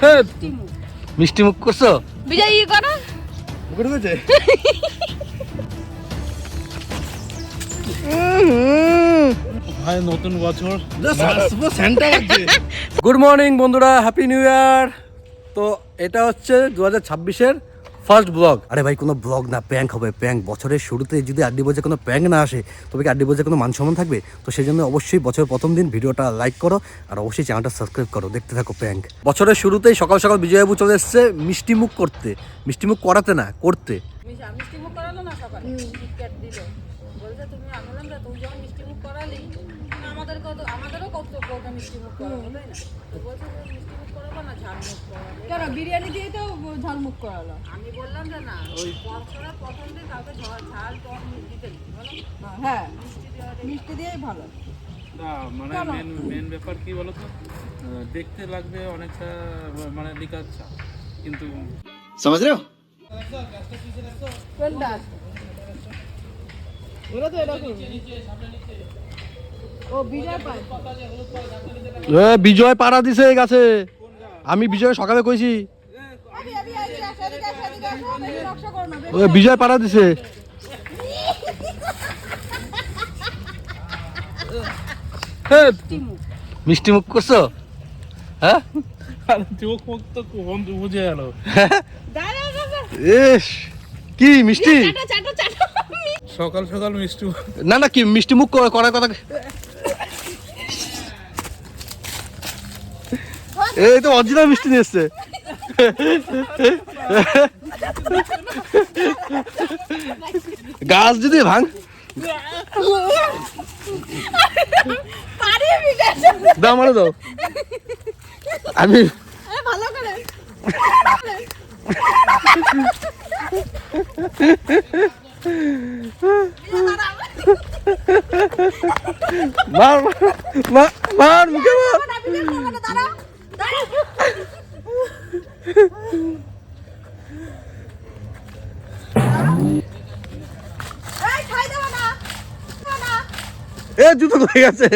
হ্যাঁ, মিষ্টি মুখ করছ? বিজয় ই করো। মুখে ঢুকেছে? ভাই নতুন বছর। গুড মর্নিং বন্ধুরা হ্যাপি নিউ ইয়ার তো এটা হচ্ছে দু হাজার ছাব্বিশের ফার্স্ট ব্লগ। আরে ভাই কোনো ব্লগ না প্যাঙ্ক হবে প্যাঙ্ক বছরের শুরুতে যদি আড্ডি বোঝে কোনো প্যাঙ্ক না আসে তবে কি আড্ডি বোঝে কোনো মান সম্মান থাকবে? তো সেই জন্য অবশ্যই বছরের প্রথম দিন ভিডিওটা লাইক করো আর অবশ্যই চ্যানেলটা সাবস্ক্রাইব করো দেখতে থাকো প্যাঙ্ক বছরের শুরুতেই সকাল সকাল বিজয়বাবু চলে এসছে মিষ্টি মুখ করতে। মিষ্টি মুখ করাতে না করতে। মিষ্টি মুখ করালো না সকালে? দিল। বলছে তুমি আমি বললাম তুমি যখন মিষ্টি মুখ করালি আমাদেরও কর্তব্য ওকে করাবো তাই না তো বলছে যে মিষ্টি করাবো না ঝাল করাবো কেন? বিরিয়ানি দিয়ে তো ঝালমুখ করালো। আমি বললাম যে না ওই প্রথম দিন কাউকে ঝাল টক বলো। হ্যাঁ। মিষ্টি দেওয়া মিষ্টি দিয়েই ভালো। না মানে মেন মেন ব্যাপার কি বলতো? আহ, দেখতে লাগবে অনেকটা মানে লিকাচ্ছা কিন্তু কোনটা ওরা তো এরকম বিজয় পাড়া দিছে এই গাছে। আমি বিজয় সকালে কইছি। বিজয় পাড়া দিছে। মিষ্টি মুখ করছ? হ্যাঁ চোখ মুখ তো বুঝে গেল কি মিষ্টি? চাটো চাটো সকাল সকাল মিষ্টি না না কি মিষ্টি মুখ কর- করার কথা এই তো অরিজিনাল মিষ্টি নিয়ে এসছে। গাছ যদি ভাঙ। দাও মানে দাও। আমি ভালো করে। মার মার মার মুখে মার না বিজয় করবে না দাঁড়া দাঁড়া এই খাই দেবো না দেবো না এ জুতো হয়ে গেছে?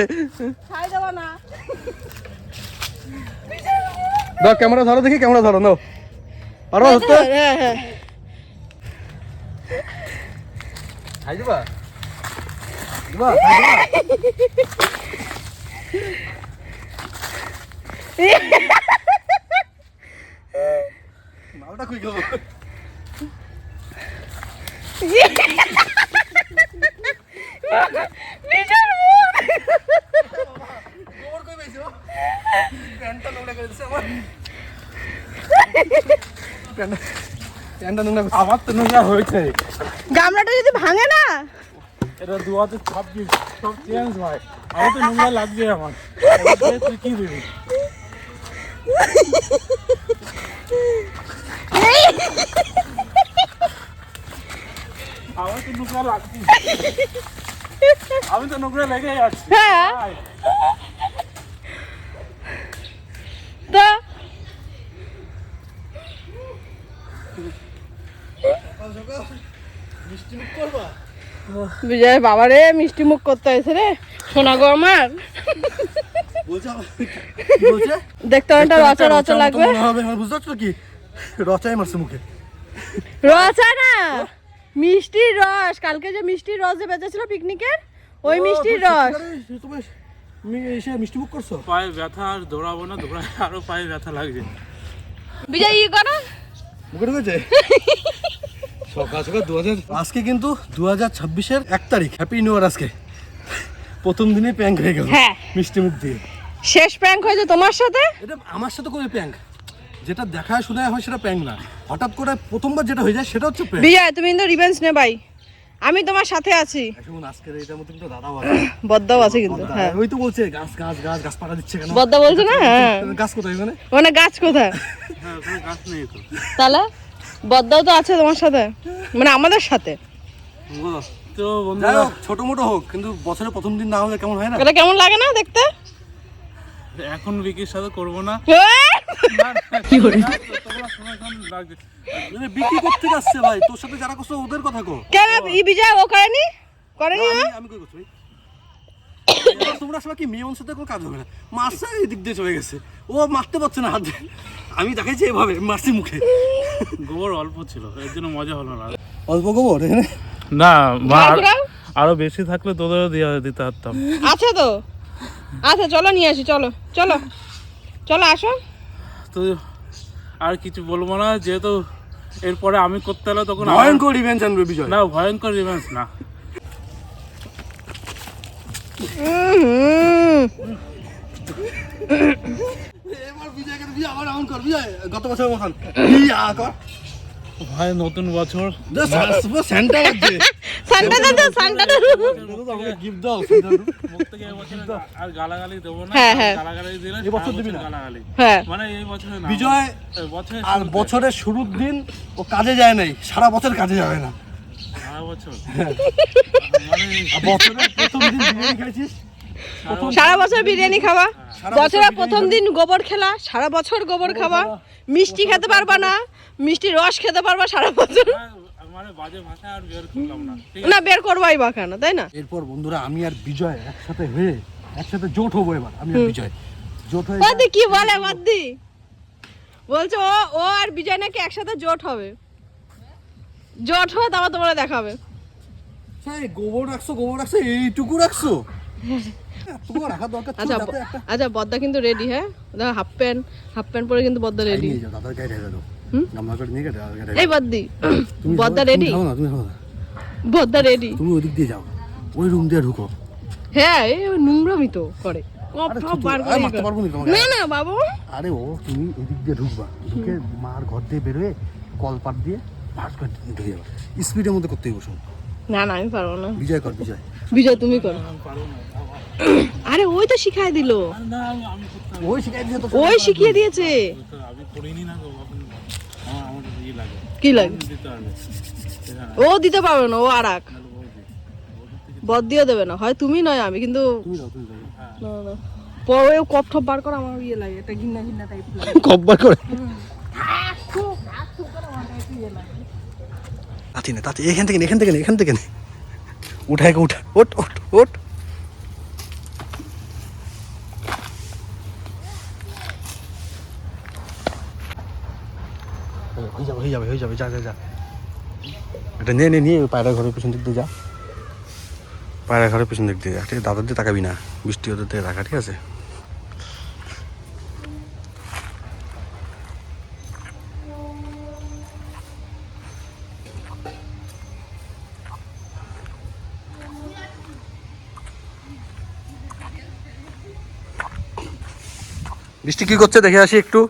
দাও ক্যামেরা ধরো দেখি ক্যামেরা ধরো নাও। হ্যাঁ খাই দিবা? দিবা? খাই দিবা মালটা কই খাব গোবর কই পাইছো প্যান্টটা নোংরা করে দিছে আমার। প্যান্টটা প্যান্টটা নোংরা আমার তো নোংরা হয়েছে। গামলাটা যদি ভাঙে না? এটা দু হাজার ছাব্বিশ সব চেঞ্জ হয়। আমার তো নোংরা লাগবে আমার তুই কি দিবি? আমি তো নোংরা লেগে যাচ্ছি হ্যাঁ। তো বিজয় বাবারে মিষ্টি মুখ করতে হয়েছে রে। শোনা গো আমার। দেখতে অনেকটা রচা রচা লাগবে। হবে আমার বুঝতে পারছ কি? রচাই মারছে মুখে। রচা না মিষ্টির রস। কালকে যে মিষ্টির রস যে বেঁচেছিল পিকনিকের ওই মিষ্টির রস। তুমি এসে মিষ্টি মুখ করছ? পায়ে ব্যথা আর দৌড়াবো না দৌড়াই আরও পায়ে ব্যথা লাগছে। বিজয় ই করো। মুখে ঢুকেছে? সকাল সকাল দু হাজার আজকে কিন্তু দু হাজার ছাব্বিশের এক তারিখ। হ্যাপি নিউ ইয়ার আজকে। প্রথম দিনে প্যাঙ্ক হয়ে গেল। হ্যাঁ। মিষ্টি মুখ দিয়ে। শেষ প্র্যাঙ্ক হয়েছে তোমার সাথে? এটা আমার সাথে করে প্যাঙ্ক যেটা দেখায় শোনা হয় সেটা প্যাঙ্ক না। হঠাৎ করে প্রথমবার যেটা হয়ে যায় সেটা হচ্ছে প্যাঙ্ক বিজয় তুমি কিন্তু রিভেন্স নে ভাই। আমি তোমার সাথে আছি। শুনুন আজকের এটার মধ্যে কিন্তু দাদা দাদাও বদ্দাও আছে কিন্তু হ্যাঁ। ওই তো বলছে গাছ গাছ গাছ গাছ পাড়া দিচ্ছে কেন? বদ্দা বলছে না? হ্যাঁ। গাছ কোথায় মানে মানে গাছ কোথায়? হ্যাঁ ওখানে গাছ নেই তো। তাহলে বদ্দাও তো আছে তোমার সাথে। মানে আমাদের সাথে। তো যাই বন্ধুরা ছোট মোটো হোক কিন্তু বছরের প্রথম দিন না হলে কেমন হয় না? এটা কেমন লাগে না দেখতে? এখন বিকির সাথে করব না। কি করে বিক্রি করতে যাচ্ছে ভাই তোর সাথে যারা করছে ওদের কথা কো কেন ই বিজয় ও করেনি? করেনি আমি কই করছি তোমরা সবাই কি মেয়ে কোনো কাজ হবে না? মারছে এই দিক দিয়ে চলে গেছে। ও মারতে পারছে না হাত। আমি দেখাইছি এভাবে মারছি মুখে। গোবর অল্প ছিল এর জন্য মজা হলো না। অল্প গোবর না? আরও বেশি থাকলে তোদেরও দিয়ে দিতে পারতাম। আচ্ছা তো। আচ্ছা চলো নিয়ে আসি চলো চলো চলো আসো। তো আর কিছু বলব না যেহেতু এরপরে আমি করতে হলে তখন ভয়ঙ্কর রিভেঞ্জ আনবে বিজয়। না ভয়ঙ্কর রিভেন্স না। এবার বিজয়কে দিয়ে আবার এমন কর বিজয়। গত বছর মতন কর। ভাই নতুন বছর। স্যান্টা লাগছে সানটা দাও তো, সানটা আমাকে গিফট দাও মুখ থেকে এবছর আর গালাগালি দেবো না হ্যাঁ, হ্যাঁ। গালাগালি দিলে এবছর দিবি না? গালাগালি। হ্যাঁ। মানে এই বছরে না বিজয় এই বছরের আর বছরের শুরুর দিন ও কাজে যায় নাই সারা বছর কাজে যাবে না। সারা বছর? হ্যাঁ। মানে বছরের প্রথম দিন বিরিয়ানি খাইছিস? সারা বছর বিরিয়ানি খাওয়া? বছরের প্রথম দিন গোবর খেলা সারা বছর গোবর খাওয়া? মিষ্টি খেতে পারবা না। মিষ্টি রস খেতে পারবা সারা বছর। না বের করবাই বা কেন তাই না? এরপর বন্ধুরা আমি আর বিজয় একসাথে হয়ে একসাথে জোট হব এবার আমি আর বিজয়। জোট হয়ে বাদি কি বলে বাদি বলছে ও ও আর বিজয় নাকি একসাথে জোট হবে। জোট হয়ে তারপর তোমরা দেখাবে। সেই গোবর রাখছো গোবর রাখছো এইটুকু রাখছো? ছিল আচ্ছা আচ্ছা বদ্দা কিন্তু রেডি হ্যাঁ? দেখো হাফ প্যান্ট হাফ প্যান্ট পরে কিন্তু বদ্দা রেডি এই বদ্দি তুমি বদ্দা রেডি বদ্দা রেডি তুমি ওই দিক দিয়ে যাও। ওই রুম দিয়ে ঢুকো। হ্যাঁ এই নোংরামি তো করে। না বাবু। আরে ও তুমি এদিক দিয়ে ঢুকবা। ঢুকে মার ঘর দিয়ে বেরোয় কলপাট দিয়ে ভাস করে ঢুকে যাবা। স্পিডের মধ্যে করতে না না আমি পারব না। বিজয় কর বিজয়। বিজয় তুমি করো। আরে ওই তো শিখাই দিল। আর না আমি আমি করতে ওই দিয়ে শিখিয়ে দিয়েছে। তো আমি করিনি না তো কখন আমার আমার তো ই লাগে। কি লাগে? ও দিতে পারবে না ও আর এক। বদ দিয়েও দেবে না হয় তুমি নয় আমি কিন্তু না পরে ও কপ টপ বার করা আমার ইয়ে লাগে এটা ঘিন্না ঘিন্না টাইপ লাগে। কব্বার করে? তাতি না তাতি এখান থেকে নে, এখান থেকে এখান থেকে নে। উঠা উঠা ওট ওট ওট হয়ে যাবে হয়ে যাবে হয়ে যাবে, যা যা যা। এটা নিয়ে নে নিয়ে পায়রা ঘরের পিছন দিক দিয়ে যা। পায়রা ঘরের পিছন দিক দিয়ে যা। ঠিক দাদার দিয়ে তাকাবি না। বৃষ্টি ওদের দিয়ে তাকা ঠিক আছে? বৃষ্টি কি করছে? দেখে আসি একটু।